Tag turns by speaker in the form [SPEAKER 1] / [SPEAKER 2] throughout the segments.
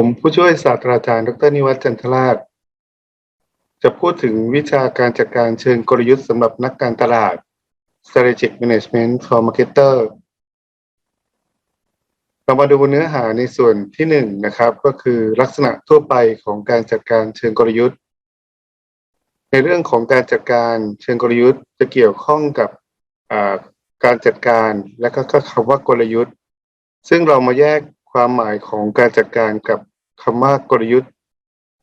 [SPEAKER 1] ผมผู้ช่วยศาสตราจารย์ ดรนิวัฒน์จันทราช จะพูดถึงวิชาการจัดการเชิงกลยุทธ์สำหรับนักการตลาด strategic management for marketer เรามาดูเนื้อหาในส่วนที่หนึ่งนะครับ ก็คือลักษณะทั่วไปของการจัดการเชิงกลยุทธ์ ในเรื่องของการจัดการเชิงกลยุทธ์จะเกี่ยวข้องกับการจัดการและก็คำว่ากลยุทธ์ ซึ่งเรามาแยก ความหมายของการจัดการกับคำว่ากลยุทธ์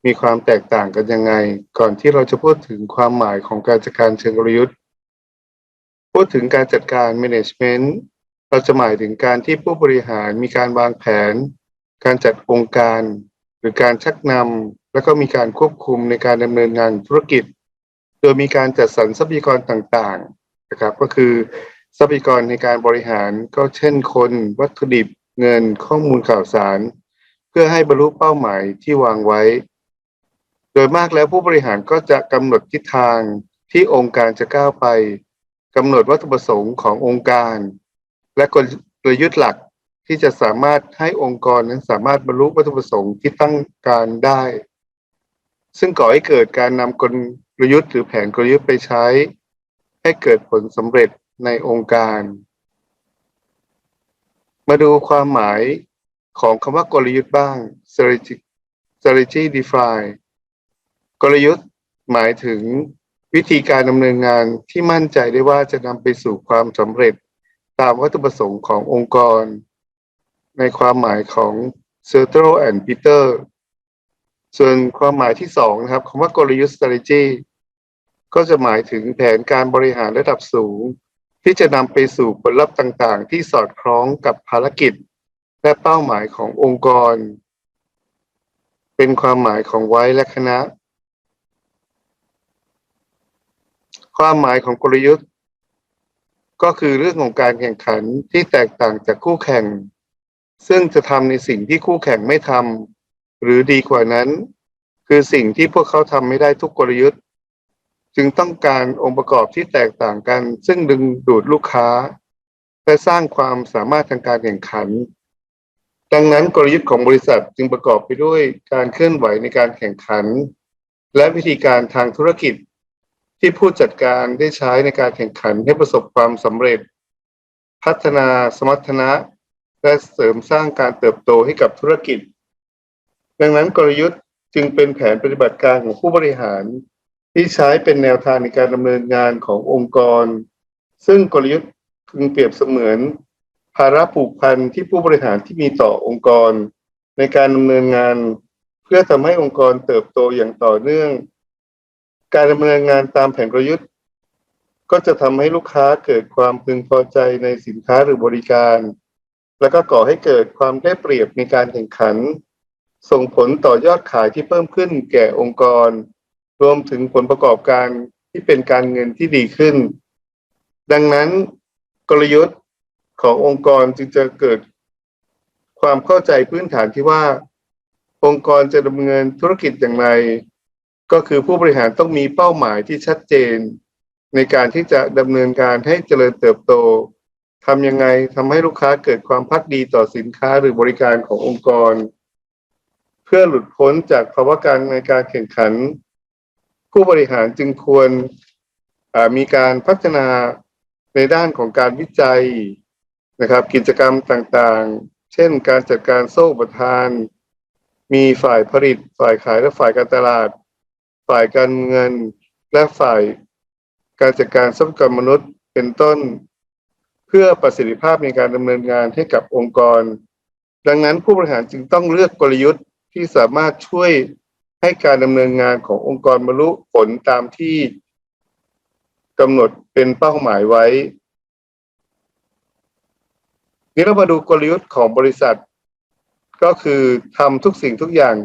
[SPEAKER 1] มีความแตกต่างกันยังไง ก่อนที่เราจะพูดถึงความหมายของการจัดการเชิงกลยุทธ์ พูดถึงการจัดการ management เราจะหมายถึงการที่ผู้บริหารมีการวางแผน การจัดองค์การ หรือการชักนำแล้วก็มีการควบคุมในการดำเนินงานธุรกิจ โดยมีการจัดสรรทรัพยากรต่างๆนะครับก็คือทรัพยากรในการบริหารก็เช่นคน วัตถุดิบ เงินข้อมูลข่าวสาร เพื่อให้บรรลุเป้าหมายที่วางไว้ โดยมากแล้วผู้บริหารก็จะกำหนดทิศทางที่องค์การจะก้าวไปกำหนดวัตถุประสงค์ขององค์การ และกลยุทธ์หลักที่จะสามารถให้องค์กรนั้นสามารถบรรลุวัตถุประสงค์ที่ตั้งการได้ ซึ่งก่อให้เกิดการนำกลยุทธ์หรือแผนกลยุทธ์ไปใช้ ให้เกิดผลสำเร็จในองค์การ มาดูความหมายของคำว่ากลยุทธ์บ้าง strategy strategy define กลยุทธ์หมายถึงวิธีการดำเนินงานที่มั่นใจได้ว่าจะนำไปสู่ความสำเร็จ ตามวัตถุประสงค์ขององค์กร ในความหมายของ s e r t r o and Peter ส่วนความหมายที่สองนะครับคำว่ากลยุทธ์ strategy ก็จะหมายถึงแผนการบริหารระดับสูง ที่จะนำไปสู่ผลลัพธ์ต่างๆ ที่สอดคล้องกับภารกิจ และเป้าหมายขององค์กร เป็นความหมายของไว้และคณะ ความหมายของกลยุทธ์ ก็คือเรื่องของการแข่งขันที่แตกต่างจากคู่แข่ง ซึ่งจะทำในสิ่งที่คู่แข่งไม่ทำหรือดีกว่านั้น คือสิ่งที่พวกเขาทำไม่ได้ทุกกลยุทธ์ จึงต้องการองค์ประกอบที่แตกต่างกัน ซึ่งดึงดูดลูกค้า และสร้างความสามารถทางการแข่งขัน ดังนั้นกลยุทธ์ของบริษัทจึงประกอบไปด้วยการเคลื่อนไหวในการแข่งขัน และวิธีการทางธุรกิจ ที่ผู้จัดการได้ใช้ในการแข่งขันให้ประสบความสำเร็จ พัฒนาสมรรถนะ และเสริมสร้างการเติบโตให้กับธุรกิจ ดังนั้นกลยุทธ์จึงเป็นแผนปฏิบัติการของผู้บริหาร ที่ใช้เป็นแนวทางในการดำเนินงานขององค์กร ซึ่งกลยุทธ์จึงเปรียบเสมือน ภาระผูกพันที่ผู้บริหารที่มีต่อองค์กร ในการดำเนินงาน เพื่อทำให้องค์กรเติบโตอย่างต่อเนื่อง การดำเนินงานตามแผนกลยุทธ์ ก็จะทำให้ลูกค้าเกิดความพึงพอใจในสินค้าหรือบริการ แล้วก็ก่อให้เกิดความได้เปรียบในการแข่งขัน ส่งผลต่อยอดขายที่เพิ่มขึ้นแก่องค์กร รวมถึงผลประกอบการที่เป็นการเงินที่ดีขึ้น ดังนั้นกลยุทธ์ขององค์กรจึงจะเกิดความเข้าใจพื้นฐานที่ว่า องค์กรจะดำเนินธุรกิจอย่างไร ก็คือผู้บริหารต้องมีเป้าหมายที่ชัดเจน ในการที่จะดำเนินการให้เจริญเติบโตทำยังไงทำให้ลูกค้าเกิดความพักดีต่อสินค้าหรือบริการขององค์กร เพื่อหลุดพ้นจากภาวะการในการแข่งขัน ผู้บริหารจึงควรมีการพัฒนาในด้านของการวิจัยนะครับ กิจกรรมต่างๆ เช่น การจัดการโซ่ประทาน มีฝ่ายผลิต ฝ่ายขายและฝ่ายการตลาด ฝ่ายการเงิน และฝ่ายการจัดการทรัพยากรมนุษย์เป็นต้น เพื่อประสิทธิภาพในการดำเนินงานให้กับองค์กร ดังนั้นผู้บริหารจึงต้องเลือกกลยุทธ์ที่สามารถช่วย ให้การดำเนินงานขององค์กรบรรลุผลตามที่กำหนดเป็นเป้าหมายไว้ นี้เรามาดูกลยุทธ์ของบริษัท ก็คือทำทุกสิ่งทุกอย่าง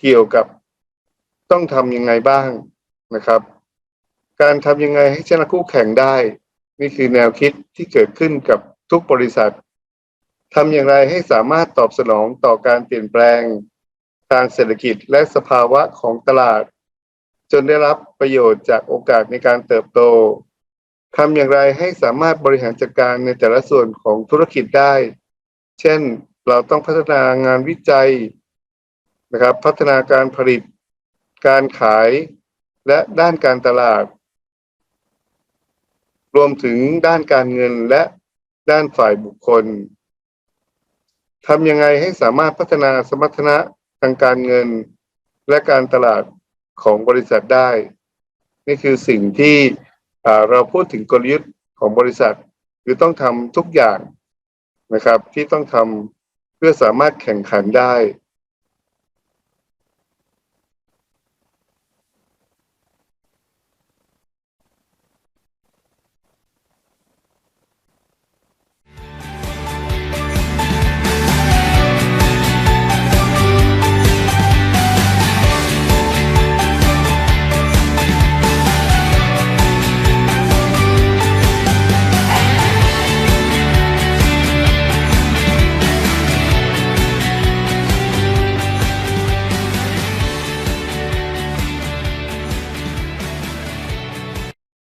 [SPEAKER 1] เกี่ยวกับต้องทำยังไงบ้างนะครับ การทำยังไงให้ชนะคู่แข่งได้ นี่คือแนวคิดที่เกิดขึ้นกับทุกบริษัททำอย่างไรให้สามารถตอบสนองต่อการเปลี่ยนแปลง ทางเศรษฐกิจและสภาวะของตลาด จนได้รับประโยชน์จากโอกาสในการเติบโตทำอย่างไรให้สามารถบริหารจัดการในแต่ละส่วนของธุรกิจได้ เช่น เราต้องพัฒนางานวิจัยนะครับ พัฒนาการผลิต การขาย และด้านการตลาด รวมถึงด้านการเงินและด้านฝ่ายบุคคลทำยังไงให้สามารถพัฒนาสมรรถนะ ทางการเงินและการตลาดของบริษัทได้ นี่คือสิ่งที่เราพูดถึงกลยุทธ์ของบริษัท คือต้องทำทุกอย่างนะครับที่ต้องทำเพื่อสามารถแข่งขันได้